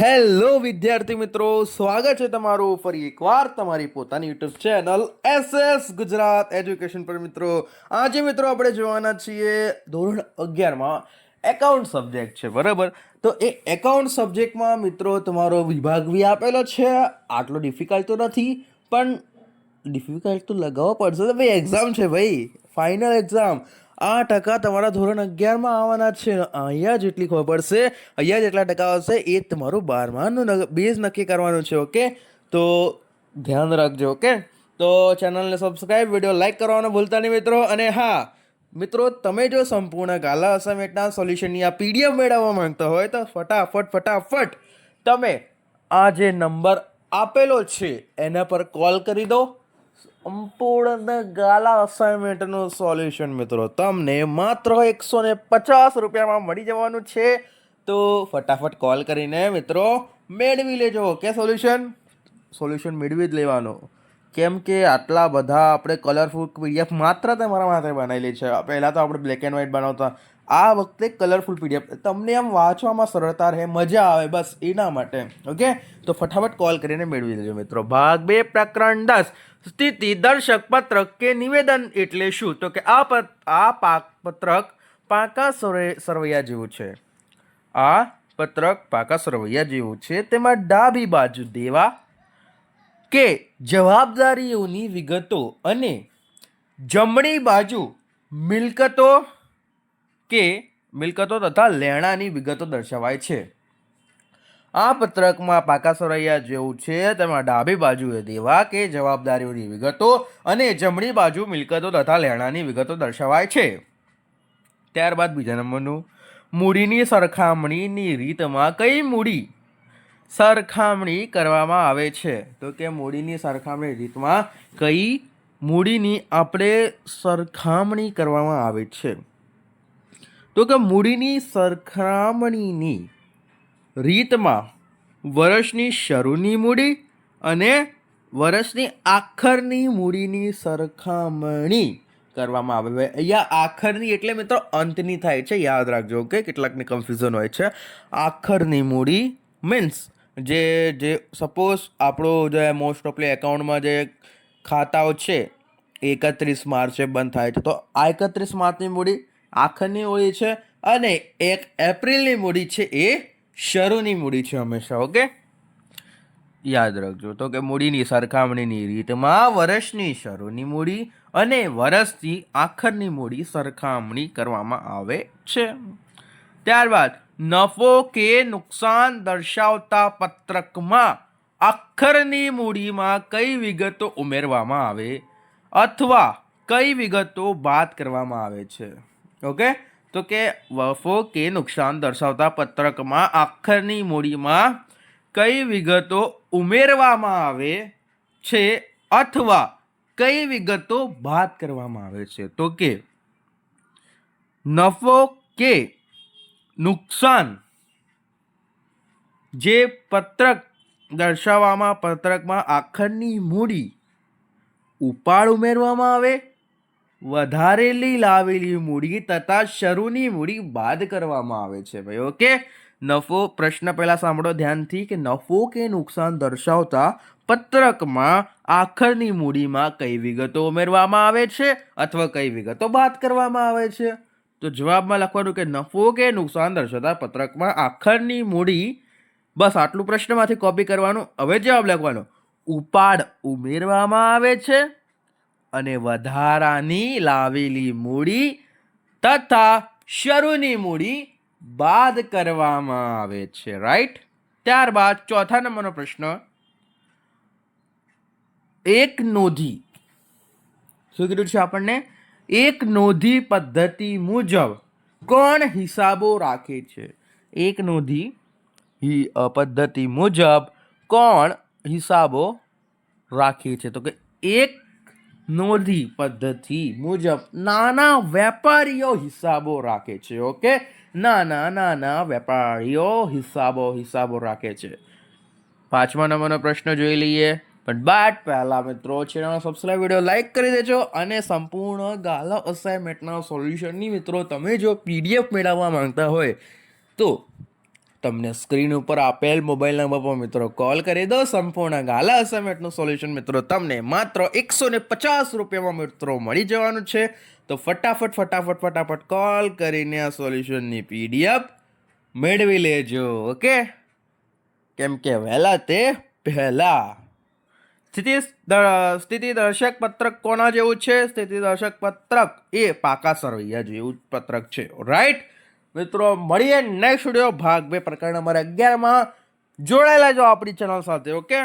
Hello વિદ્યાર્થી મિત્રો, સ્વાગત છે તમારું ફરી એકવાર તમારી પોતાની YouTube channel SS Gujarat education પર. મિત્રો, આજે મિત્રો આપણે જોવાના છીએ ધોરણ અગિયારમાં એકાઉન્ટ સબ્જેક્ટ છે, બરાબર? તો એ એકાઉન્ટ સબ્જેક્ટમાં મિત્રો તમારો વિભાગ બી આપેલો છે. આટલો ડિફિકલ્ટ તો નથી, પણ ડિફિકલ્ટ તો લગાવવો પડશે. ભાઈ એક્ઝામ છે ભાઈ ફાઇનલ એક્ઝામ આ ટકા તમારા ધોરણ અગિયારમાં આવવાના છે. અહીંયા જેટલી ખબર પડશે. અહીંયા જેટલા ટકા આવશે. એ તમારું બારમાનું બેઝ નક્કી કરવાનું છે, ઓકે? તો ધ્યાન રાખજો, ઓકે? તો ચેનલને સબસ્ક્રાઈબ વીડિયો લાઇક કરવાનો ભૂલતા નહીં મિત્રો. અને હા, મિત્રો, તમે જો સંપૂર્ણ ગાલા અસાઇનમેન્ટના સોલ્યુશનની આ પીડીએફ મેળવવા માંગતા હોય તો ફટાફટ ફટાફટ તમે આ જે નંબર આપેલો છે, એના પર કોલ કરી દો. સંપૂર્ણ ગાલા અસાઇનમેન્ટનું સોલ્યુશન મિત્રો. તમને માત્ર એકસો ને પચાસ રૂપિયામાં મળી જવાનું છે. તો ફટાફટ કોલ કરીને મિત્રો મેળવી લેજો. કે સોલ્યુશન સોલ્યુશન મેળવી જ લેવાનું. કેમ કે આટલા બધા આપણે કલરફુલ પીડીએફ માત્ર તમારા માટે બનાવેલી છે. પહેલાં તો આપણે બ્લેક એન્ડ વ્હાઇટ બનાવતા. આ વખતે કલરફુલ પીડીએફ તમને આમ વાંચવામાં સરળતા રહે, મજા આવે, બસ એના માટે. ઓકે? તો ફટાફટ કોલ કરીને મેળવી લેજો મિત્રો. ભાગ બે, પ્રકરણ દસ. સ્થિતિ દર્શક પત્રક કે નિવેદન એટલે શું? તો કે આ આ પાક પત્રક પાકા સરવૈ- સરવૈયા જેવું છે. આ પત્રક પાકા સરવૈયા જેવું છે. તેમાં ડાબી બાજુ દેવા કે જવાબદારીઓની વિગતો અને જમણી બાજુ મિલકતો કે મિલકતો તથા લેણાની વિગતો દર્શાવાય છે. આ પત્રકમાં પાકા સરૈયા જેવું છે, તેમાં ડાબી બાજુએ દેવા કે જવાબદારીઓની વિગતો અને જમણી બાજુ મિલકતો તથા લેણાની વિગતો દર્શાવાય છે. ત્યારબાદ બીજા નંબરનું, મૂડીની સરખામણીની રીતમાં કઈ મૂડી સરખામણી કરવામાં આવે છે? તો કે મૂડીની સરખામણી રીતમાં કઈ મૂડીની આપણે સરખામણી કરવામાં આવે છે? તો કે મૂડીની સરખામણીની રીતમાં વર્ષની શરૂની મૂડી અને વર્ષની આખરની મૂડીની સરખામણી કરવામાં આવે. છે અહીંયા આખરની એટલે મિત્રો અંતની થાય છે. યાદ રાખજો ઓકે કેટલાકને કન્ફ્યુઝન હોય છે. આખરની મૂડી મીન્સ જે જે સપોઝ આપણો જે મોસ્ટ ઓફલી એકાઉન્ટમાં જે ખાતાઓ છે, એકત્રીસ માર્ચે બંધ થાય છે. તો આ એકત્રીસ માર્ચની મૂડી આખરની મૂડી છે અને એક એપ્રિલની મૂડી છે એ શરૂની મૂડી છે હંમેશા, ઓકે? યાદ રાખજો તો કે મૂડીની સરખામણીની રીતમાં વર્ષની શરૂની મૂડી અને વર્ષથી આખરની મૂડી સરખામણી કરવામાં આવે છે. ત્યારબાદ, નફો કે નુકસાન દર્શાવતા પત્રકમાં અક્ષરની મૂડીમાં કઈ વિગતો ઉમેરવામાં આવે અથવા કઈ વિગતો બાદ કરવામાં આવે છે? ઓકે? તો કે વફો કે નુકસાન દર્શાવતા પત્રકમાં આખરની મૂડીમાં કઈ વિગતો ઉમેરવામાં આવે છે અથવા કઈ વિગતો બાદ કરવામાં આવે છે? તો કે નફો કે નુકસાન જે પત્રક દર્શાવવામાં, પત્રકમાં આખરની મૂડી ઉપાડ ઉમેરવામાં આવે વધારેલી લાવેલી મૂડી તથા શરૂની મૂડી બાદ કરવામાં આવે છે ભાઈ ઓકે નફો, પ્રશ્ન પહેલાં સાંભળો ધ્યાનથી કે નફો કે નુકસાન દર્શાવતા પત્રકમાં આખરની મૂડીમાં કઈ વિગતો ઉમેરવામાં આવે છે અથવા કઈ વિગતો બાદ કરવામાં આવે છે? તો જવાબમાં લખવાનું કે નફો કે નુકસાન દર્શાવતા પત્રકમાં આખરની મૂડી, બસ આટલું પ્રશ્નમાંથી કોપી કરવાનું, હવે જવાબ લખવાનો. ઉપાડ ઉમેરવામાં આવે છે. અને વધારાની લાવેલી મૂડી તથા શરૂની મૂડી બાદ કરવામાં આવે છે રાઈટ ત્યારબાદ ચોથા નંબરનો પ્રશ્ન. એક નોંધી. શું કીધું છે આપણને? એક નોંધી પદ્ધતિ મુજબ કોણ હિસાબો રાખે છે? એક નોંધી પદ્ધતિ મુજબ કોણ હિસાબો રાખે છે? તો કે એક નોંધી પદ્ધતિ મુજબ નાના વેપારીઓ હિસાબો રાખે છે, ઓકે? નાના નાના વેપારીઓ હિસાબો હિસાબો રાખે છે. પાંચમા નંબરનો પ્રશ્ન જોઈ લઈએ. પણ બાદ પહેલા મિત્રો ચેનલ સબસ્ક્રાઈબ વીડિયો લાઇક કરી દેજો અને સંપૂર્ણ ગાલા અસાઇનમેન્ટના સોલ્યુશનની મિત્રો, તમે જો પીડીએફ મેળવવા માંગતા હોય તો તમને સ્ક્રીન ઉપર આપેલ મોબાઈલ નંબર પર મિત્રો કોલ કરી દો. સંપૂર્ણ ગાલા અસાઇનમેન્ટનું સોલ્યુશન મિત્રો તમને માત્ર એકસો ને પચાસ રૂપિયામાં મિત્રો મળી જવાનું છે. તો ફટાફટ ફટાફટ ફટાફટ કોલ કરીને આ સોલ્યુશનની પીડીએફ મેળવી લેજો, ઓકે? કેમ કે વહેલા તે પહેલા. સ્થિતિ સ્થિતિ દર્શક પત્રક કોના જેવું છે? સ્થિતિ દર્શક પત્રક એ પાકા સરવૈયા જેવું પત્રક છે. રાઈટ મિત્રો, મળીએ નેક્સ્ટ વીડિયો ભાગ બે પ્રકરણ નંબર અગિયારમાં. જોડાયેલા જો આપણી ચેનલ સાથે ઓકે